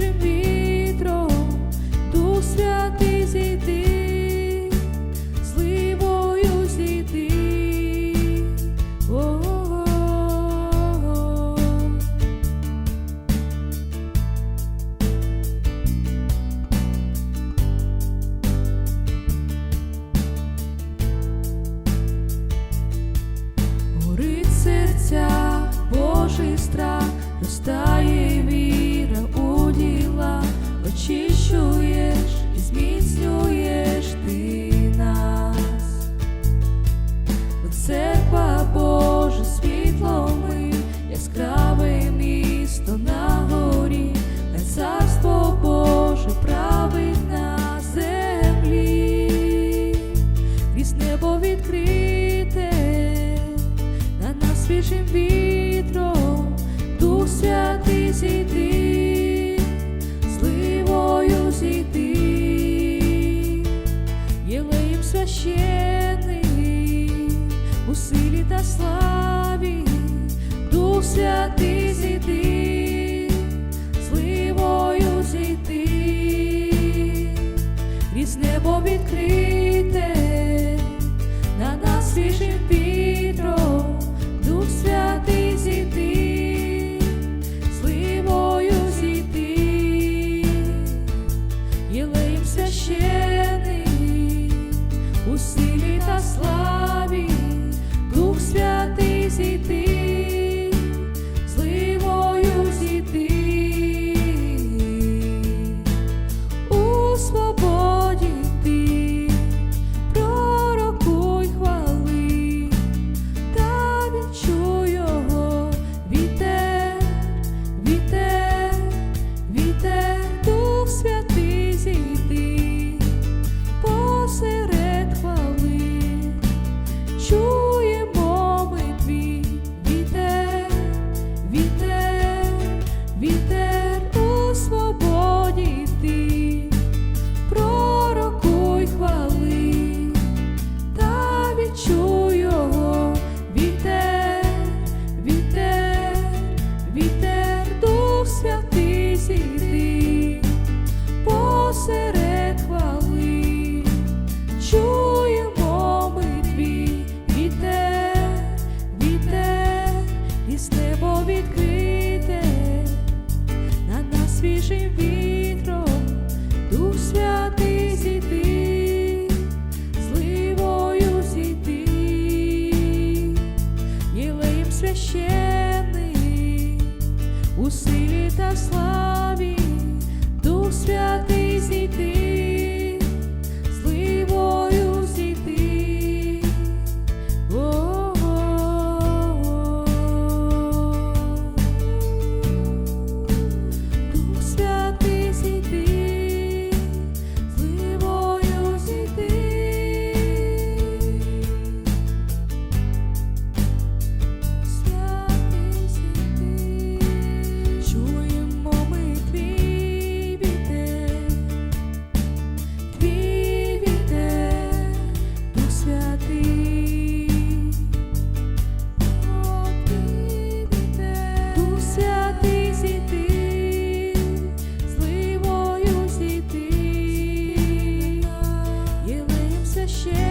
свіжим Дух святий зійди, зливою зійди. О-о-о. Горить серця, Божий страх, діла, очищуєш і зміцнюєш ти нас. Церква Божа світло ми, яскраве місто на горі, на царство Боже править на землі, крізь небо відкрите, на нас свіжим вітром, Дух святий зійди, зливою крізь небо відкрите, на нас свіжим священний, у силі та славі, Дух святий зійди, a share.